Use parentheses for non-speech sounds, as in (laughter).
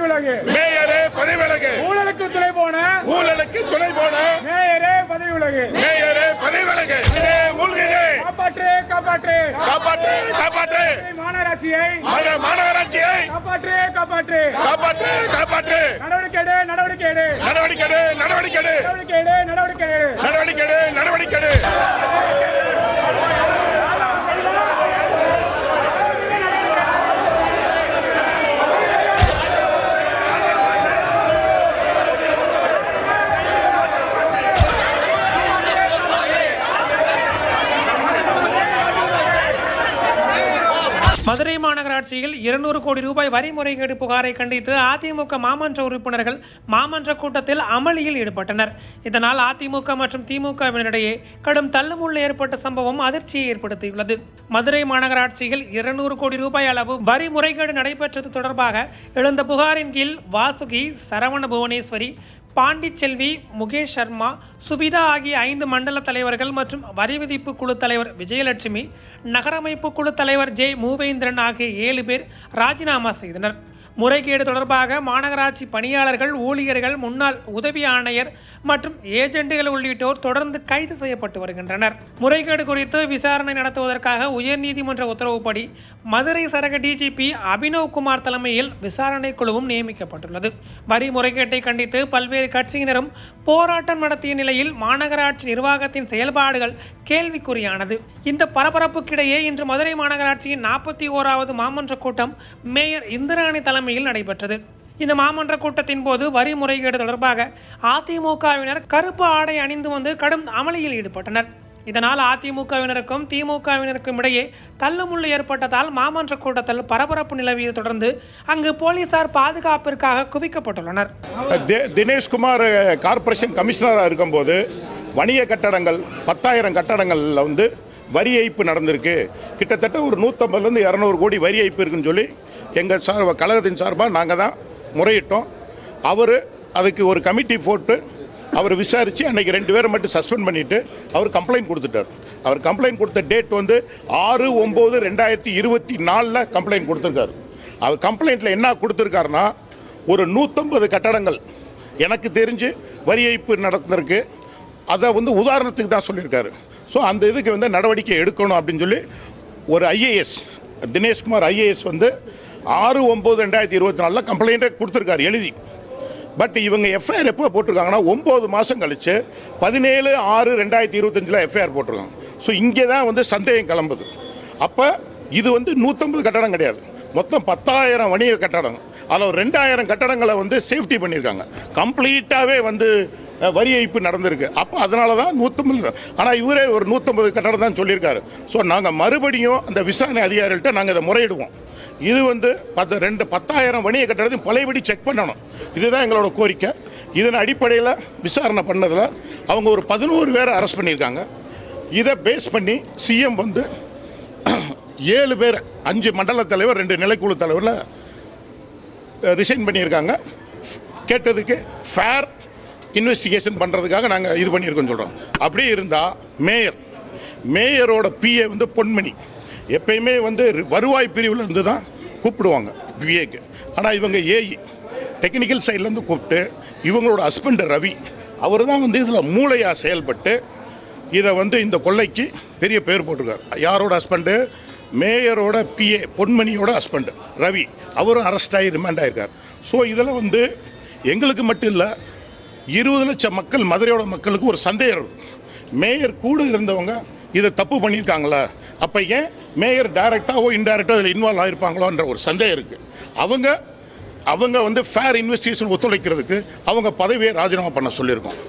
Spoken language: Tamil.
பதவி விலகு. மேயரே பதவி விலகு. ஊழலுக்கு துணை போன. ஊழலுக்கு துணை போன. மேயரே பதவி விலகு. மேயரே பதவி விலகு. இதே மூழ்குதே காப்பாற்று காப்பாற்று. காப்பாற்று காப்பாற்று. மாநகராட்சியை. மாந- மாநகராட்சியை. காப்பாற்று காப்பாற்று. காப்பாற்று காப்பாற்று. நடவடிக்கை எடு நடவடிக்கை எடு. நடவடிக்கை நடவடிக்கை நடவடிக்கை எடு நடவடிக்கை எடு, நடவடிக்கை எடு. மதுரை மாநகராட்சியில் இருநூறு கோடி ரூபாய் வரி முறைகேடு புகாரை கண்டித்து அதிமுக மாமன்ற உறுப்பினர்கள் மாமன்ற கூட்டத்தில் அமளியில் ஈடுபட்டனர். இதனால் அதிமுக மற்றும் திமுகவினரிடையே கடும் தள்ளுமுள்ளு ஏற்பட்ட சம்பவம் அதிர்ச்சியை ஏற்படுத்தியுள்ளது. மதுரை மாநகராட்சியில் இருநூறு கோடி ரூபாய் அளவு வரி முறைகேடு நடைபெற்றது தொடர்பாக எழுந்த புகாரின் கீழ் வாசுகி சரவண புவனேஸ்வரி பாண்டிச்செல்வி முகேஷ் சர்மா சுவிதா ஆகிய ஐந்து மண்டல தலைவர்கள் மற்றும் வரி விதிப்பு குழு தலைவர் விஜயலட்சுமி நகரமைப்பு குழு தலைவர் ஜே மூவேந்திரன் ஆகிய ஏழு பேர் ராஜினாமா செய்தனர். முறைகேடு தொடர்பாக மாநகராட்சி பணியாளர்கள் ஊழியர்கள் முன்னாள் உதவி ஆணையர் மற்றும் ஏஜெண்டுகள் உள்ளிட்டோர் தொடர்ந்து கைது செய்யப்பட்டு வருகின்றனர். முறைகேடு குறித்து விசாரணை நடத்துவதற்காக உயர்நீதிமன்ற உத்தரவுப்படி மதுரை சரக டிஜிபி அபினவ் குமார் தலைமையில் விசாரணை குழுவும் நியமிக்கப்பட்டுள்ளது. வரி முறைகேட்டை கண்டித்து பல்வேறு கட்சியினரும் போராட்டம் நடத்திய நிலையில் மாநகராட்சி நிர்வாகத்தின் செயல்பாடுகள் கேள்விக்குறியானது. இந்த பரபரப்புக்கிடையே இன்று மதுரை மாநகராட்சியின் நாற்பத்தி ஓராவது மாமன்ற கூட்டம் மேயர் இந்திராணி தலைமை தலைமையில் நடைபெற்றது. இந்த மாமன்ற கூட்டத்தின் போது வரி முறைகேடு தொடர்பாக அதிமுகவினர் கருப்பு ஆடை அணிந்து வந்து கடும் அமளியில் ஈடுபட்டனர். இதனால் அதிமுகவினருக்கும் திமுகவினருக்கும் இடையே தள்ளுமுள்ளு ஏற்பட்டதால் மாமன்ற கூட்டத்தில் பரபரப்பு நிலவியது தொடர்ந்து அங்கு போலீசார் பாதுகாப்பிற்காக குவிக்கப்பட்டுள்ளனர். தினேஷ்குமார் கார்ப்பரேஷன் கமிஷனராக இருக்கும்போது வணிக கட்டடங்கள் பத்தாயிரம் கட்டடங்களில் வந்து வரி ஏய்ப்பு நடந்திருக்கு. கிட்டத்தட்ட ஒரு நூற்றம்பதுலேருந்து இரநூறு கோடி வரி ஏய்ப்பு இருக்குன்னு சொல்லி எங்கள் சார் கழகத்தின் சார்பாக நாங்கள் தான் முறையிட்டோம். அவர் அதுக்கு ஒரு கமிட்டி போட்டு அவர் விசாரித்து அன்னைக்கு ரெண்டு பேரை மட்டும் சஸ்பெண்ட் பண்ணிவிட்டு அவர் கம்ப்ளைண்ட் கொடுத்துட்டார். அவர் கம்ப்ளைண்ட் கொடுத்த டேட் வந்து ஆறு ஒம்பது ரெண்டாயிரத்தி இருபத்தி நாலில் கம்ப்ளைண்ட் கொடுத்துருக்காரு. அவர் கம்ப்ளைண்ட்டில் என்ன கொடுத்துருக்காருன்னா ஒரு நூற்றம்பது கட்டடங்கள் எனக்கு தெரிஞ்சு வரி ஏய்ப்பு நடந்திருக்கு. அதை வந்து உதாரணத்துக்கு தான் சொல்லியிருக்காரு. ஸோ அந்த இதுக்கு வந்து நடவடிக்கை எடுக்கணும் அப்படின்னு சொல்லி ஒரு ஐஏஎஸ் தினேஷ்குமார் ஐஏஎஸ் வந்து ஆறு ஒம்பது ரெண்டாயிரத்தி இருபத்தி நாலில் கம்ப்ளைண்ட்டே கொடுத்துருக்காரு எழுதி. பட் இவங்க எஃப்ஐஆர் எப்போ போட்டிருக்காங்கன்னா ஒம்பது மாதம் கழித்து பதினேழு ஆறு ரெண்டாயிரத்தி இருபத்தஞ்சில் எஃப்ஐஆர் போட்டிருக்காங்க. ஸோ இங்கே தான் வந்து சந்தேகம் கிளம்புது. அப்போ இது வந்து நூற்றம்பது கட்டடம் கிடையாது. மொத்தம் பத்தாயிரம் வணிக கட்டடம். அதில் ரெண்டாயிரம் கட்டடங்களை வந்து சேஃப்டி பண்ணியிருக்காங்க. கம்ப்ளீட்டாகவே வந்து வரி ஏய்ப்பு நடந்திருக்கு. அப்போ அதனால தான் நூற்றம்பது ஆனால் இவரே ஒரு நூற்றம்பது கட்டடம் தான் சொல்லியிருக்காரு. ஸோ நாங்கள் மறுபடியும் அந்த விசாரணை அதிகாரிகள்கிட்ட நாங்கள் இதை முறையிடுவோம். இது வந்து பத்து ரெண்டு பத்தாயிரம் வணிக கட்டடத்தையும் பழையபடி செக் பண்ணணும். இதுதான் எங்களோட கோரிக்கை. இதன் அடிப்படையில் விசாரணை பண்ணதில் அவங்க ஒரு பதினோரு பேரை அரெஸ்ட் பண்ணியிருக்காங்க. இதை பேஸ் பண்ணி சிஎம் வந்து (clears throat) ஏழு பேர் அஞ்சு மண்டல தலைவர் ரெண்டு நிலைக்குழு தலைவரில் ரிசைன் பண்ணியிருக்காங்க. கேட்டதுக்கு ஃபேர் இன்வெஸ்டிகேஷன் பண்ணுறதுக்காக நாங்கள் இது பண்ணியிருக்கோம் சொல்கிறோம் அப்படியே இருந்தால் மேயர் மேயரோட பிஏ வந்து பொன்மணி. எப்பயுமே வந்து வருவாய் பிரிவில் இருந்து தான் கூப்பிடுவாங்க பிஏக்கு ஆனால் இவங்க ஏஇ டெக்னிக்கல் சைட்லேருந்து கூப்பிட்டு இவங்களோட ஹஸ்பண்ட் ரவி அவர் தான் வந்து இதில் மூளையாக செயல்பட்டு இதை வந்து இந்த கொள்ளைக்கு பெரிய பேர் போட்டிருக்கார். யாரோட ஹஸ்பண்டு மேயரோட பிஏ பொன்மணியோட ஹஸ்பண்டு ரவி. அவரும் அரெஸ்ட் ஆகி ரிமாண்ட் ஆகிருக்கார் ஸோ இதில் வந்து எங்களுக்கு மட்டும் இல்லை இருபது லட்சம் மக்கள் மதுரையோட மக்களுக்கு ஒரு சந்தேகம் இருக்கும் மேயர் கூட இருந்தவங்க இதை தப்பு பண்ணியிருக்காங்களா? அப்போ ஏன் மேயர் டைரெக்டாகவோ இன்டைரக்டாக அதில் இன்வால்வ் ஆகிருப்பாங்களோன்ற ஒரு சந்தேகம் இருக்குது அவங்க அவங்க வந்து ஃபேர் இன்வெஸ்டிகேஷன் ஒத்துழைக்கிறதுக்கு அவங்க பதவியை ராஜினாமா பண்ண சொல்லியிருக்கோம்.